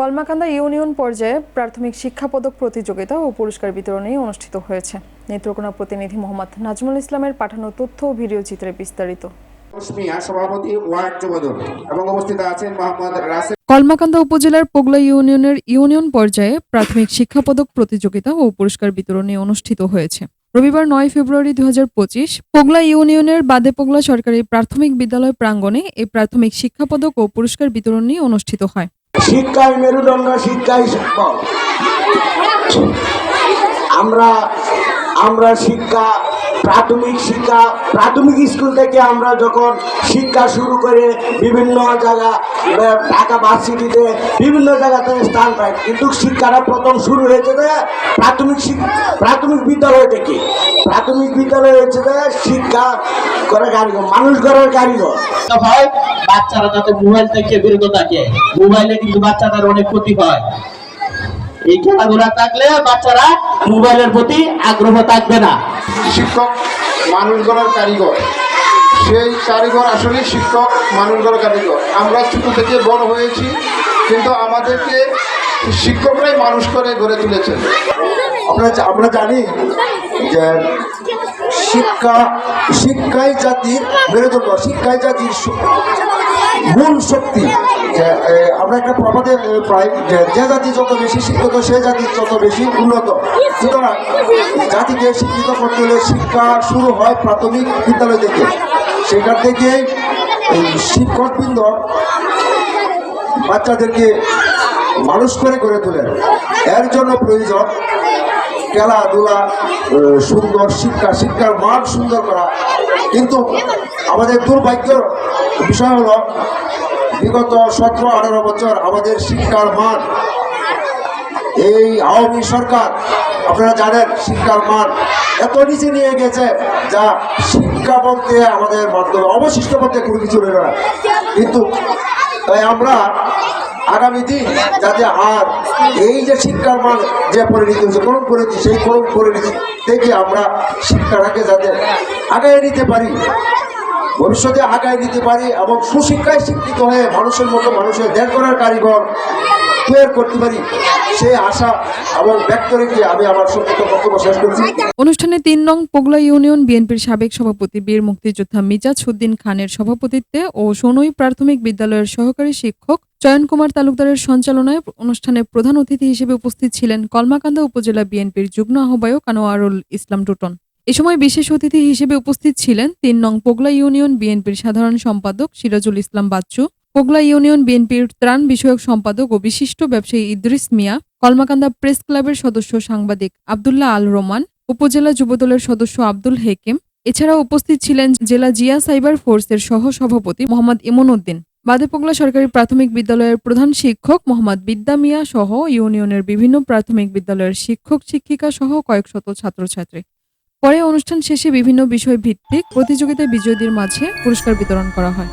Kalmakanda union পর্যায়ে প্রাথমিক শিক্ষা পদক প্রতিযোগিতা ও পুরস্কার বিতরণী অনুষ্ঠিত হয়েছে। নেত্রকোনা প্রতিনিধি মোহাম্মদ নাজমুল ইসলামের পাঠানো তথ্য ও ভিডিও চিত্রে বিস্তারিত। সভাপতি ওয়ার্ড যুবদল এবং উপস্থিত আছেন মোহাম্মদ রাসেল। কলমাকান্দা উপজেলার পোগলা ইউনিয়নের ইউনিয়ন পর্যায়ে প্রাথমিক শিক্ষা পদক প্রতিযোগিতা ও পুরস্কার বিতরণী অনুষ্ঠিত হয়েছে। রবিবার নয় ফেব্রুয়ারি দুই হাজার পঁচিশ পোগলা ইউনিয়নের বাদে পোগলা সরকারি প্রাথমিক বিদ্যালয় প্রাঙ্গণে এই প্রাথমিক শিক্ষা পদক ও পুরস্কার বিতরণী অনুষ্ঠিত হয়। শিক্ষায় মেরুদণ্ড শিক্ষায় সম্ভব আমরা আমরা শিক্ষা, প্রাথমিক শিক্ষা, প্রাথমিক স্কুল থেকে আমরা যখন শিক্ষা শুরু করে বিভিন্ন জায়গা ঢাকা ভার্সিটিতে বিভিন্ন জায়গাতে স্থান পাই। কিন্তু শিক্ষাটা প্রথম শুরু হয়েছে যে প্রাথমিক প্রাথমিক বিদ্যালয় থেকে। প্রাথমিক বিদ্যালয় হয়েছে যে শিক্ষা করে কারিগর, মানুষ গড়ার কারিগর। হয় বাচ্চারা যাতে মোবাইল থেকে বিরত থাকে, মোবাইলে কিন্তু বাচ্চাদের অনেক ক্ষতি হয়। এই খেলাধুলা থাকলে বাচ্চারা মোবাইলের প্রতি আগ্রহ থাকবে না। শিক্ষক মানুষ গড়ার কারিগর। সেই কারিগর আসলে শিক্ষক মানুষ গড়ার কারিগর। আমরা ছোট থেকে বড় হয়েছি কিন্তু আমাদেরকে শিক্ষকরাই মানুষ করে গড়ে তুলেছেন। আমরা আমরা জানি যে শিক্ষা শিক্ষাই জাতির মেরুদণ্ড শিক্ষাই জাতির মূল শক্তি। আমরা একটা প্রবাদে পাই যে জাতি যত বেশি শিক্ষিত, সে জাতি তত বেশি উন্নত। সুতরাং জাতিকে শিক্ষিত করতে হলে শিক্ষা শুরু হয় প্রাথমিক বিদ্যালয় থেকে। সেখান থেকে শিক্ষকবৃন্দ বাচ্চাদেরকে মানুষ করে গড়ে তোলেন। এর জন্য প্রয়োজন খেলাধুলা সুন্দর শিক্ষা, শিক্ষার মান সুন্দর করা। কিন্তু আমাদের দুর্ভাগ্যের বিষয় হলো বিগত সতেরো, আঠারো বছর আমাদের শিক্ষার মান, এই আওয়ামী সরকার, আপনারা জানেন শিক্ষার মান এত নিচে নিয়ে গেছে যা শিক্ষা বলতে আমাদের মাধ্যমে অবশিষ্ট বলতে কোনো কিছু রইল না। কিন্তু তাই আমরা আগামী দিন যাতে আর এই যে শিক্ষার মান যে পরিণতি হচ্ছে করম পরিণতি, সেই করম পরিণতি থেকে আমরা শিক্ষাটাকে যাতে আগায় নিতে পারি। ভবিষ্যতে আগায় নিতে পারি এবং সুশিক্ষায় শিক্ষিত হয়ে মানুষের মতো মানুষের দেড় করার কারিগর অনুষ্ঠানে তিন নং পোগলা ইউনিয়ন বিএনপির সাবেক সভাপতি বীর মুক্তিযোদ্ধা মিজাজ উদ্দিন খানের সভাপতিত্বে ও সোনই প্রাথমিক বিদ্যালয়ের সহকারী শিক্ষক চয়ন কুমার তালুকদারের সঞ্চালনায় অনুষ্ঠানে প্রধান অতিথি হিসেবে উপস্থিত ছিলেন কলমাকান্দা উপজেলা বিএনপির যুগ্ম আহ্বায়ক আনোয়ারুল ইসলাম টুটন। এ সময় বিশেষ অতিথি হিসেবে উপস্থিত ছিলেন তিন নং পোগলা ইউনিয়ন বিএনপির সাধারণ সম্পাদক সিরাজুল ইসলাম বাচ্চু, পোগলা ইউনিয়ন বিএনপির ত্রাণ বিষয়ক সম্পাদক ও বিশিষ্ট ব্যবসায়ী ইদ্রিস মিয়া, কলমাকান্দা প্রেস ক্লাবের সদস্য সাংবাদিক আবদুল্লাহ আল রোমান, উপজেলা যুবদলের সদস্য আব্দুল হেকিম, এছাড়াও উপস্থিত ছিলেন জেলা জিয়া সাইবার ফোর্সের সহ সভাপতি মোহাম্মদ ইমন উদ্দিন বাদেপোগলা সরকারি প্রাথমিক বিদ্যালয়ের প্রধান শিক্ষক মোহাম্মদ বিদ্যা মিয়া সহ ইউনিয়নের বিভিন্ন প্রাথমিক বিদ্যালয়ের শিক্ষক, শিক্ষিকা সহ কয়েক শত ছাত্রছাত্রী। পরে অনুষ্ঠান শেষে বিভিন্ন বিষয় ভিত্তিক প্রতিযোগিতায় বিজয়ীদের মাঝে পুরস্কার বিতরণ করা হয়।